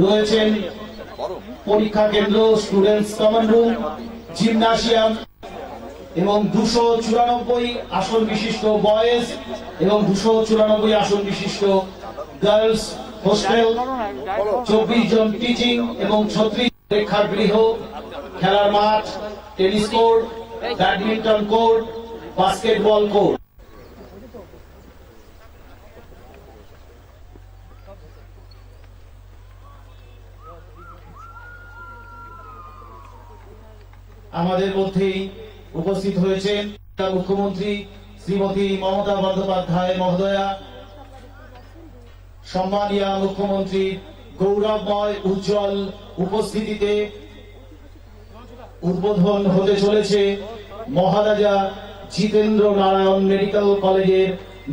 রয়েছেন পরীক্ষা কেন্দ্র স্টুডেন্টস কমন রুম জিমনাসিয়াম এবং দুশো চুরানব্বই আসন বিশিষ্ট বয়েজ এবং দুশো চুরানব্বই আসন বিশিষ্ট গার্লস হোস্টেল চব্বিশ জন টিচিং এবং ছত্রিশ প্রেক্ষাগৃহ খেলার মাঠ tennis court badminton court basketball court আমাদের মধ্যেই উপস্থিত হয়েছেন মুখ্যমন্ত্রী শ্রীমতী মমতা বন্দ্যোপাধ্যায় মহোদয়া, সম্মানীয় মুখ্যমন্ত্রী গৌরবময় উজ্জ্বল উপস্থিতিতে উদ্বোধন হতে চলেছে মহারাজা জিতেন্দ্র নারায়ণ মেডিকেল কলেজের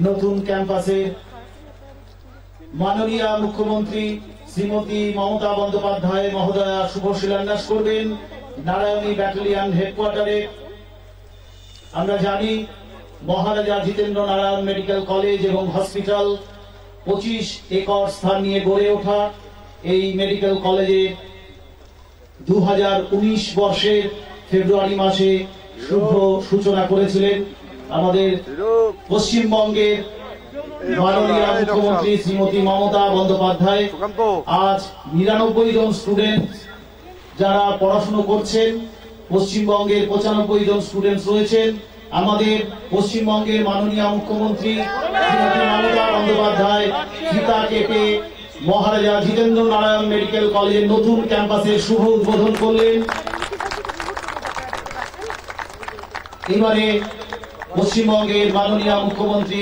নতুন ক্যাম্পাসে মাননীয় মুখ্যমন্ত্রী শ্রীমতী মমতা বন্দ্যোপাধ্যায় মহোদয়া, শুভ শিলান্যাস করবেন। নারায়ণী ব্যাটালিয়ান হেডকোয়ার্টারে আমরা জানি মহারাজা জিতেন্দ্র নারায়ণ মেডিকেল কলেজ এবং হসপিটাল পঁচিশ একর স্থান নিয়ে গড়ে ওঠা। এই মেডিকেল কলেজে দু বর্ষের ফেব্রুয়ারি মাসে শুভ সূচনা করেছিলেন আমাদের পশ্চিমবঙ্গের মাননীয় মুখ্যমন্ত্রী শ্রীমতী মমতা বন্দ্যোপাধ্যায়। আজ নিরানব্বই জন স্টুডেন্ট যারা পড়াশুনো করছেন, পশ্চিমবঙ্গের পঁচানব্বই জন স্টুডেন্টস রয়েছেন, আমাদের পশ্চিমবঙ্গের মাননীয় মুখ্যমন্ত্রী মমতা বন্দ্যোপাধ্যায় ফিতা কেটে, মহারাজা জিতেন্দ্র নারায়ণ মেডিকেল কলেজের নতুন ক্যাম্পাসের শুভ উদ্বোধন করলেন। এবারে পশ্চিমবঙ্গের মাননীয় মুখ্যমন্ত্রী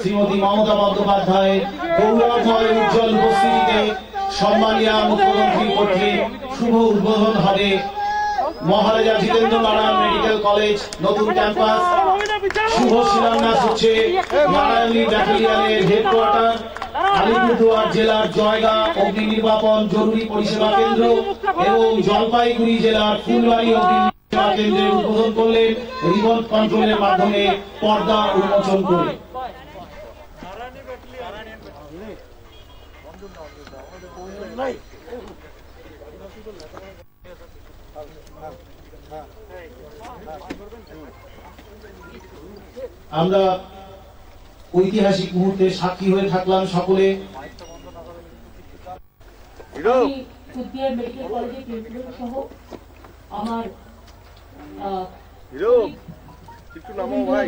শ্রীমতী মমতা বন্দ্যোপাধ্যায় গৌরবময় উজ্জ্বল উপস্থিতিতে সম্মানীয় মুখ্যমন্ত্রী কর্তৃক শুভ উদ্বোধন হবে। মহারাজা জিতেন্দ্র নারায়ণ মেডিকেল কলেজ, নতুন ক্যাম্পাস। শুভ শিলান্যাস হচ্ছে নারায়ণী ব্যাটালিয়ানের হেডকোয়ার্টার, আলিপুরদুয়ার জেলার জয়গা, অগ্নি নির্বাপন জরুরি পরিষেবা কেন্দ্র এবং জলপাইগুড়ি জেলার ফুলবাড়ি অগ্নি কেন্দ্রের উদ্বোধন করলেন রিমোট কন্ট্রোলের মাধ্যমে পর্দা উন্মোচন করে। আমরা ঐতিহাসিক মুহূর্তে সাক্ষী হয়ে থাকলাম সকলে। আমার একটু ভাই।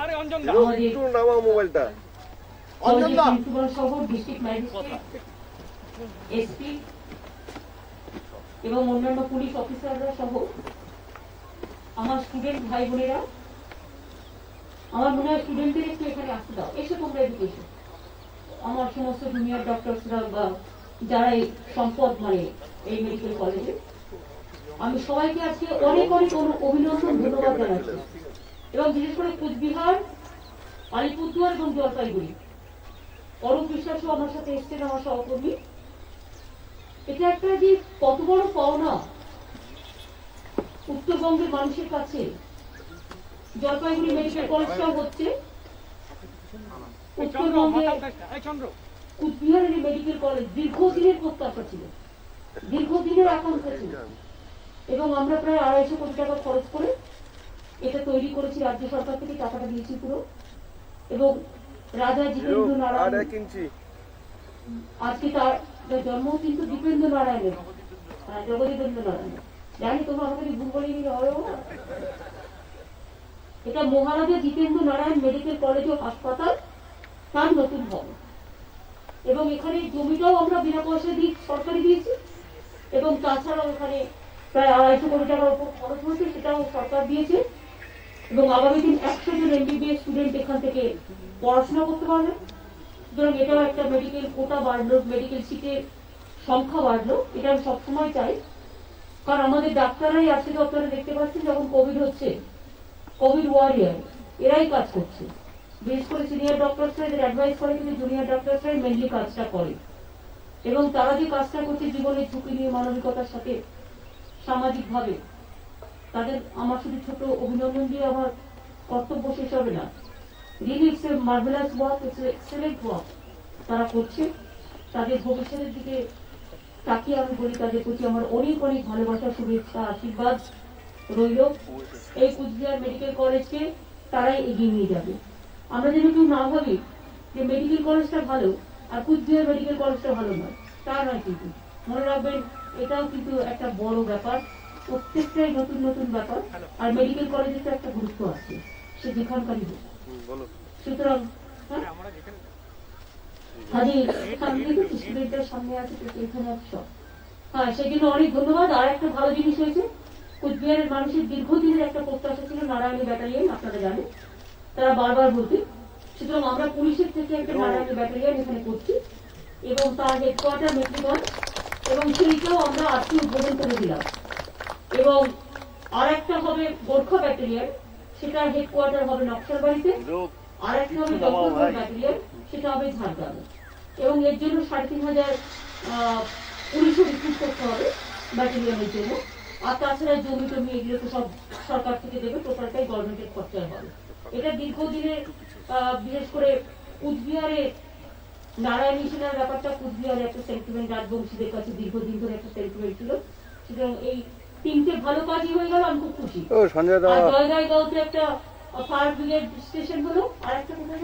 আরে অঞ্জন দা মোবাইলটা। সহ ডিস্ট্রিক্ট ম্যাজিস্ট্রেট এসপি এবং অন্যান্য পুলিশ অফিসাররা সহ আমার স্টুডেন্ট ভাই বোনেরা আমার মনে হয় স্টুডেন্টদের একটু এখানে আসতে দাও। এসে তোমরা এডুকেশন আমার সমস্ত জুনিয়র ডক্টরসরা বা যারা এই সম্পদ মানে এই মেডিকেল কলেজে আমি সবাইকে আজকে অনেক অনেক অভিনন্দন, ধন্যবাদ জানাচ্ছি। এবং বিশেষ করে কুচবিহার, আলিপুরদুয়ার এবং জলপাইগুড়ি। অরূপ বিশ্বাসও আমার সাথে এসছেন, আমার সহকর্মী। এটা একটা যে কত বড় পাওনা উত্তরবঙ্গের মানুষের কাছে। জলপাইগুড়ি মেডিকেল কলেজটাও হচ্ছে। উত্তরবঙ্গে কুচবিহারের মেডিকেল কলেজ দীর্ঘদিনের প্রত্যাশা ছিল। দীর্ঘদিনের আকাঙ্ক্ষা ছিল। এবং আমরা প্রায় আড়াইশো কোটি টাকা খরচ করে এটা তৈরি করেছি রাজ্য সরকার থেকে টাকাটা দিয়েছি পুরো। এবং রাজা জিতেন্দ্র আর নারায়ণ আজকে তার জন্ম কিন্তু দীপেন্দ্র নারায়ণের। হ্যাঁ, জগদীপেন্দ্র নারায়ণ। জানি তোমরা আমাকে ভুল বলে দিলে হবেও না এটা মহারাজা জিতেন্দ্র নারায়ণ মেডিকেল কলেজ ও হাসপাতাল তার নতুন ভবন। এবং এখানে জমিটাও আমরা বিনা পয়সা দিয়ে সরকারি দিয়েছি। এবং তাছাড়াও এখানে প্রায় আড়াইশো কোটি টাকার উপর খরচ হয়েছে সেটাও সরকার দিয়েছে। এবং আগামী দিন একশো জন এমবিবিএস স্টুডেন্ট এখান থেকে পড়াশোনা করতে পারবে। সুতরাং এটাও একটা মেডিকেল কোটা বাড়লো মেডিকেল সিটের সংখ্যা বাড়লো, এটা আমি সবসময় চাই। কারণ আমাদের ডাক্তাররাই আজকে তো আপনারা দেখতে পাচ্ছেন যখন কোভিড হচ্ছে কোভিড ওয়ারিয়ার এরাই কাজ করছে। বিশেষ করে সিনিয়র ডক্টরসরা এদের অ্যাডভাইস করে কিন্তু জুনিয়র ডক্টরসরাই মেনলি কাজটা করে। এবং তারা যে কাজটা করছে জীবনের ঝুঁকি নিয়ে, মানবিকতার সাথে সামাজিকভাবে, তাদের আমার শুধু ছোট অভিনন্দন দিয়ে আমার কর্তব্য শেষ হবে না। Really it's a marvellous work it's excellent work তারা করছে, তাদের ভবিষ্যতের দিকে তাকিয়ে আমি বলি, তাদের প্রতি আমার অনেক অনেক ভালোবাসা, শুভেচ্ছা, আশীর্বাদ রইল। এই কুচবিহার মেডিকেল কলেজকে তারাই এগিয়ে নিয়ে যাবে। আমরা যেন কেউ না ভাবি যে মেডিকেল কলেজটা ভালো আর কুচবিহার মেডিকেল কলেজটা ভালো নয়। তা নয় কিন্তু। মনে রাখবেন, এটাও কিন্তু একটা বড় ব্যাপার, প্রত্যেকটাই নতুন নতুন ব্যাপার। আর মেডিকেল কলেজের তো একটা গুরুত্ব আছে, সে যেখানকারই হোক। হ্যাঁ? হ্যাঁ জানেন। তারা বারবার বলতে সুতরাং আমরা পুলিশের থেকে একটা নারায়ণী ব্যাটালিয়ন এখানে করছি, এবং তার হেডকোয়ার্টার মেট্রিগঞ্জ এবং সেইটাও আমরা আজকে উদ্বোধন করে এবং আর একটা হবে গোর্খা ব্যাটালিয়ন সেটার হেডকোয়ার্টার হবে নকশালবাড়িতে আর একটা হবে দক্ষিণ ব্যাটালিয়ন সেটা হবে ঝাড়গ্রামে। এবং এর জন্য সাড়ে তিন হাজার পুলিশও রিক্রুট করতে হবে ব্যাটালিয়নের জন্য। আর তাছাড়া জমি টমি এগুলো তো সব সরকার থেকে দেবে টোটালটাই গভর্নমেন্টের খরচায় হবে। এটা দীর্ঘদিনের বিশেষ করে কুচবিহারে নারায়ণ মিশনের ব্যাপারটা কুচবিহারে একটা সেন্টিমেন্ট রাজবংশীদের কাছে দীর্ঘদিন ধরে একটা সেন্টিমেন্ট ছিল। সুতরাং এই তিনটে ভালো কাজই হয়ে গেল আমি খুব খুশি। ও সঞ্জয় দা। আর জয়গাইগাঁওতে একটা ফায়ার ব্রিগেড স্টেশন হলো আর একটা কোথায়?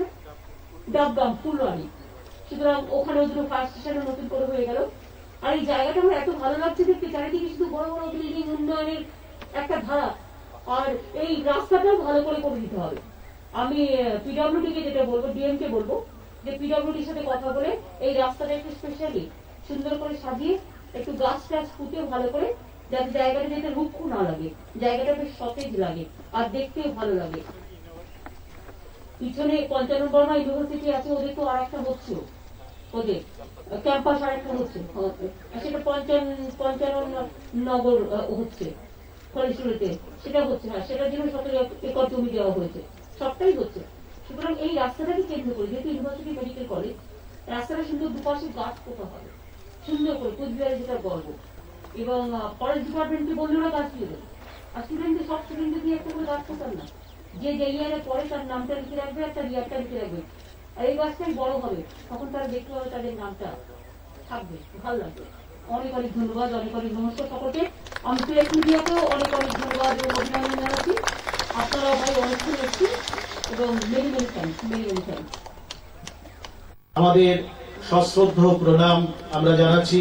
ডাবগাম ফুলবাড়ি সুতরাং ওখানেও দুটো ফায়ার স্টেশনও নতুন করে হয়ে গেল। আর এই জায়গাটা আমার এত ভালো লাগছে দেখতে চারিদিকে শুধু বড় বড় বিল্ডিং উন্নয়নের একটা ধারা। আর এই রাস্তাটাও ভালো করে করে দিতে হবে। আমি পিডব্লিউডি কে যেটা বলব ডিএম কে বলব যে পিডব্লিউডির সাথে কথা বলে এই রাস্তাটা একটু স্পেশালি সুন্দর করে সাজিয়ে একটু গাছ টাছ পুঁতে ভালো করে যাতে জায়গাটা যাতে রুক্ষ না লাগে, জায়গাটা বেশ সতেজ লাগে আর দেখতেও ভালো লাগে। পিছনে পঞ্চানন বর্মা ইউনিভার্সিটি আছে, ওদের তো আর একটা হচ্ছে ওদের ক্যাম্পাস আর একটা হচ্ছে সেটা পঞ্চান, পঞ্চানন নগর হচ্ছে। ফরিদপুরেতে সেটা হচ্ছে হ্যাঁ সেটার জন্য সতেরো একর জমি দেওয়া হয়েছে। সবটাই হচ্ছে। সুতরাং এই রাস্তাটাকে কেন্দ্র করে, যেহেতু ইউনিভার্সিটি মেডিকেল কলেজ রাস্তাটা সুন্দর দুপাশে গাছ পোতা হবে। সুন্দর করে কুচবিহারে যেটা গর্ব এবং ফরেস্ট ডিপার্টমেন্টকে বলল না গাছ দিয়ে দেবে। আর স্টুডেন্টদের সব স্টুডেন্টদের দিয়ে একটা করে গাছ পোতান না। যে যে ইয়ারে পরে তার নামটা লিখে রাখবে আর তার ইয়ারটা লিখে রাখবে। আর এই গাছটাই বড় হবে। তখন তারা দেখতে পাবে তাদের নামটা থাকবে, ভালো লাগবে। অনেক অনেক ধন্যবাদ, অনেক অনেক নমস্কার সকলকে। আমি প্রেস মিডিয়াকেও অনেক অনেক ধন্যবাদ এবং অভিনন্দন জানাচ্ছি। আপনারাও ভাই অনুষ্ঠান এসেছি এবং many many thanks many many thanks আমাদের সশ্রদ্ধ প্রণাম আমরা জানাচ্ছি।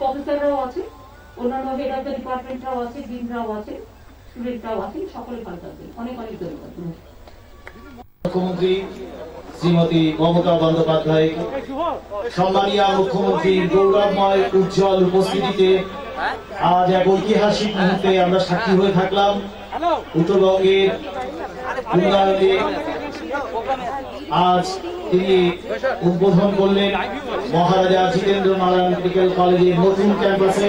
প্রফেসররাও আছে, অন্যান্য হেড অফ দ্য ডিপার্টমেন্টরাও আছে ডিনরাও আছে স্টুডেন্টরাও আছে, সকলে থাকবেন অনেক অনেক ধন্যবাদ। মুখ্যমন্ত্রী শ্রীমতী মমতা বন্দ্যোপাধ্যায়, সম্মানীয় গৌরবময় উজ্জ্বল উপস্থিতিতে আজ এক ঐতিহাসিক মুহূর্তে আমরা সাক্ষী হয়ে থাকলাম। উত্তরবঙ্গের উন্নয়নে আজ তিনি উদ্বোধন করলেন মহারাজা জিতেন্দ্র নারায়ণ মেডিকেল কলেজের নতুন ক্যাম্পাসে।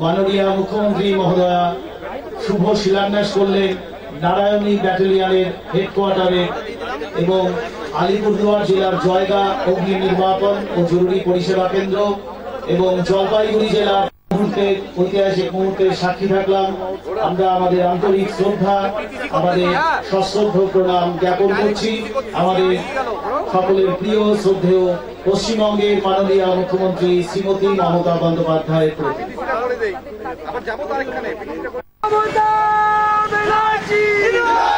মাননীয় মুখ্যমন্ত্রী মহোদয়া, শুভ শিলান্যাস করলেন নারায়ণী ব্যাটালিয়নের হেডকোয়ার্টারে এবং আলিপুরদুয়ার জেলার জয়গা অগ্নি নির্বাপন ও জরুরি পরিষেবা কেন্দ্র এবং জলপাইগুড়ি জেলার মুহূর্তের ঐতিহাসিক মুহূর্তের সাক্ষী থাকলাম। আমরা আমাদের আন্তরিক শ্রদ্ধা আমাদের সশ্রদ্ধ প্রণাম জ্ঞাপন করছি। আমাদের সকলের প্রিয় শ্রদ্ধেয় পশ্চিমবঙ্গের মাননীয় মুখ্যমন্ত্রী শ্রীমতী মমতা বন্দ্যোপাধ্যায় প্রতি। আবার